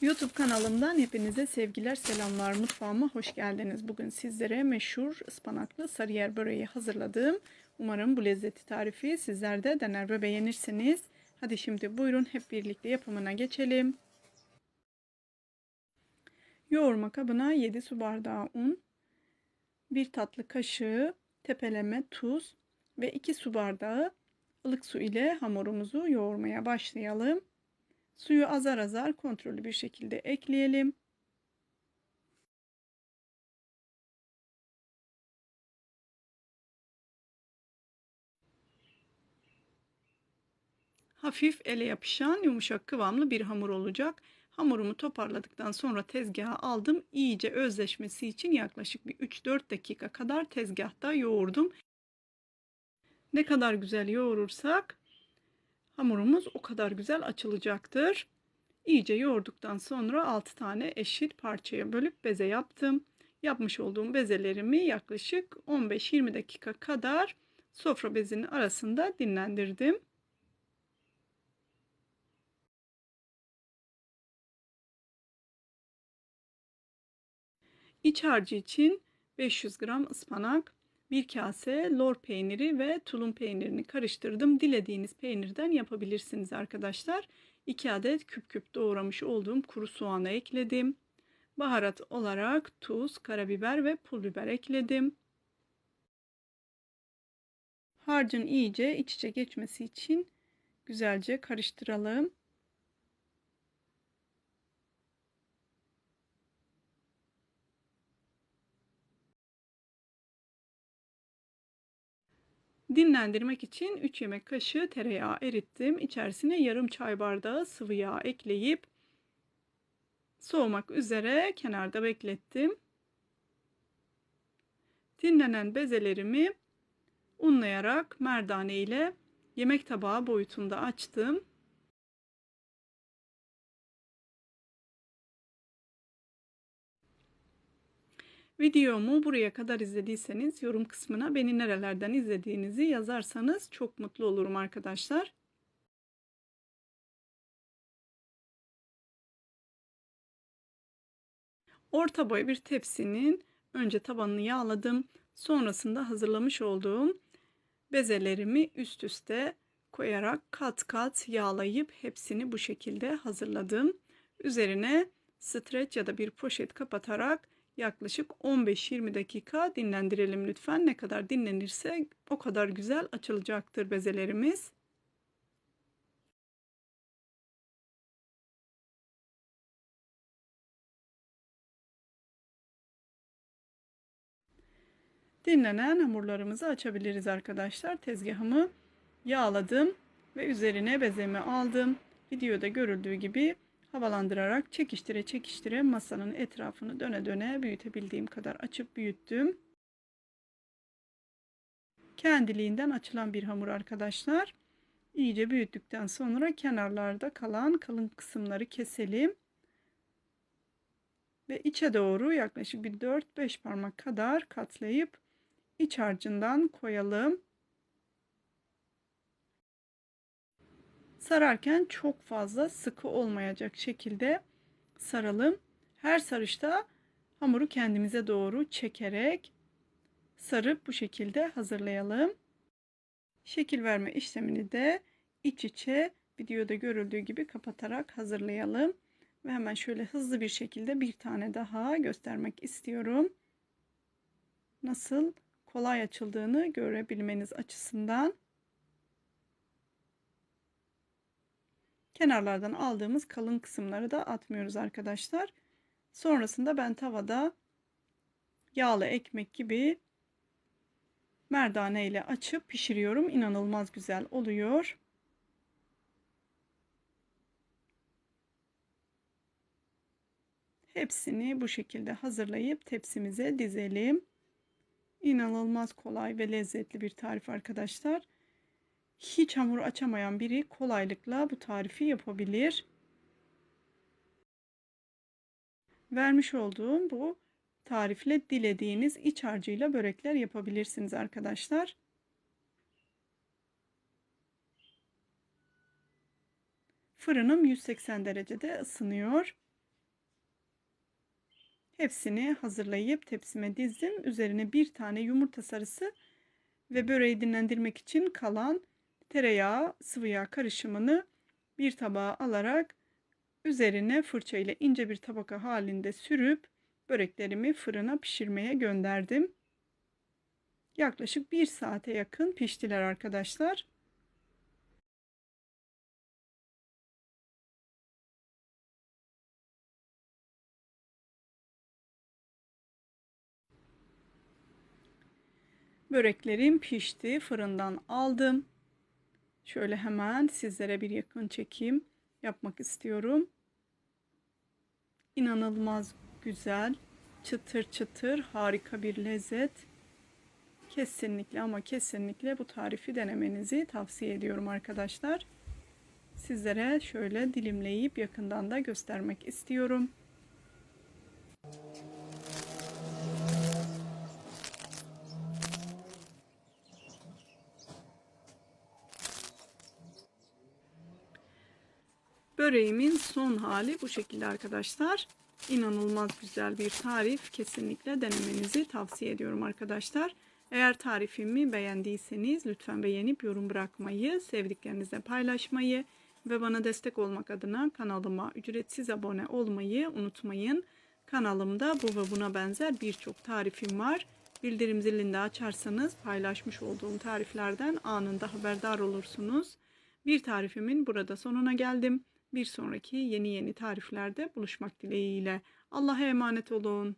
YouTube kanalımdan hepinize sevgiler, selamlar. Mutfağıma hoş geldiniz. Bugün sizlere meşhur ıspanaklı sarıyer böreği hazırladım. Umarım bu lezzeti tarifi sizler de dener ve beğenirsiniz. Hadi şimdi buyurun hep birlikte yapımına geçelim. Yoğurma kabına 7 su bardağı un, 1 tatlı kaşığı tepeleme tuz ve 2 su bardağı ılık su ile hamurumuzu yoğurmaya başlayalım. Suyu azar azar kontrollü bir şekilde ekleyelim. Hafif ele yapışan yumuşak kıvamlı bir hamur olacak. Hamurumu toparladıktan sonra tezgaha aldım. İyice özleşmesi için yaklaşık bir 3-4 dakika kadar tezgahta yoğurdum. Ne kadar güzel yoğurursak hamurumuz o kadar güzel açılacaktır. İyice yoğurduktan sonra 6 tane eşit parçaya bölüp beze yaptım. Yapmış olduğum bezelerimi yaklaşık 15-20 dakika kadar sofra bezinin arasında dinlendirdim. İç harcı için 500 gram ıspanak, bir kase lor peyniri ve tulum peynirini karıştırdım. Dilediğiniz peynirden yapabilirsiniz arkadaşlar. 2 adet küp küp doğramış olduğum kuru soğanı ekledim. Baharat olarak tuz, karabiber ve pul biber ekledim. Harcın iyice iç içe geçmesi için güzelce karıştıralım. Dinlendirmek için 3 yemek kaşığı tereyağı erittim. İçerisine yarım çay bardağı sıvı yağ ekleyip soğumak üzere kenarda beklettim. Dinlenen bezelerimi unlayarak merdane ile yemek tabağı boyutunda açtım. Videomu buraya kadar izlediyseniz yorum kısmına beni nerelerden izlediğinizi yazarsanız çok mutlu olurum arkadaşlar. Orta boy bir tepsinin önce tabanını yağladım. Sonrasında hazırlamış olduğum bezelerimi üst üste koyarak kat kat yağlayıp hepsini bu şekilde hazırladım. Üzerine streç ya da bir poşet kapatarak yaklaşık 15-20 dakika dinlendirelim lütfen. Ne kadar dinlenirse o kadar güzel açılacaktır bezelerimiz. Dinlenen hamurlarımızı açabiliriz arkadaşlar. Tezgahımı yağladım ve üzerine bezemi aldım. Videoda görüldüğü gibi havalandırarak çekiştire çekiştire masanın etrafını döne döne büyütebildiğim kadar açıp büyüttüm. Kendiliğinden açılan bir hamur arkadaşlar. İyice büyüttükten sonra kenarlarda kalan kalın kısımları keselim. Ve içe doğru yaklaşık bir 4-5 parmak kadar katlayıp iç harcından koyalım. Sararken çok fazla sıkı olmayacak şekilde saralım. Her sarışta hamuru kendimize doğru çekerek sarıp bu şekilde hazırlayalım. Şekil verme işlemini de iç içe videoda görüldüğü gibi kapatarak hazırlayalım. Ve hemen şöyle hızlı bir şekilde bir tane daha göstermek istiyorum. Nasıl kolay açıldığını görebilmeniz açısından. Kenarlardan aldığımız kalın kısımları da atmıyoruz arkadaşlar. Sonrasında ben tavada yağlı ekmek gibi merdane ile açıp pişiriyorum. İnanılmaz güzel oluyor. Hepsini bu şekilde hazırlayıp tepsimize dizelim. İnanılmaz kolay ve lezzetli bir tarif arkadaşlar hiç hamur açamayan biri kolaylıkla bu tarifi yapabilir. Vermiş olduğum bu tarifle dilediğiniz iç harcıyla börekler yapabilirsiniz arkadaşlar. Fırınım 180 derecede ısınıyor. Hepsini hazırlayıp tepsime dizdim. Üzerine bir tane yumurta sarısı ve böreği dinlendirmek için kalan tereyağı, sıvı yağ karışımını bir tabağa alarak üzerine fırça ile ince bir tabaka halinde sürüp böreklerimi fırına pişirmeye gönderdim. Yaklaşık bir saate yakın piştiler arkadaşlar. Böreklerim pişti. Fırından aldım. Şöyle hemen sizlere bir yakın çekim yapmak istiyorum. İnanılmaz güzel, çıtır çıtır, harika bir lezzet. Kesinlikle ama kesinlikle bu tarifi denemenizi tavsiye ediyorum arkadaşlar. Sizlere şöyle dilimleyip yakından da göstermek istiyorum. Böreğimin son hali bu şekilde arkadaşlar. İnanılmaz güzel bir tarif. Kesinlikle denemenizi tavsiye ediyorum arkadaşlar. Eğer tarifimi beğendiyseniz lütfen beğenip yorum bırakmayı, sevdiklerinizle paylaşmayı ve bana destek olmak adına kanalıma ücretsiz abone olmayı unutmayın. Kanalımda bu ve buna benzer birçok tarifim var. Bildirim zilini de açarsanız paylaşmış olduğum tariflerden anında haberdar olursunuz. Bir tarifimin burada sonuna geldim. Bir sonraki yeni yeni tariflerde buluşmak dileğiyle. Allah'a emanet olun.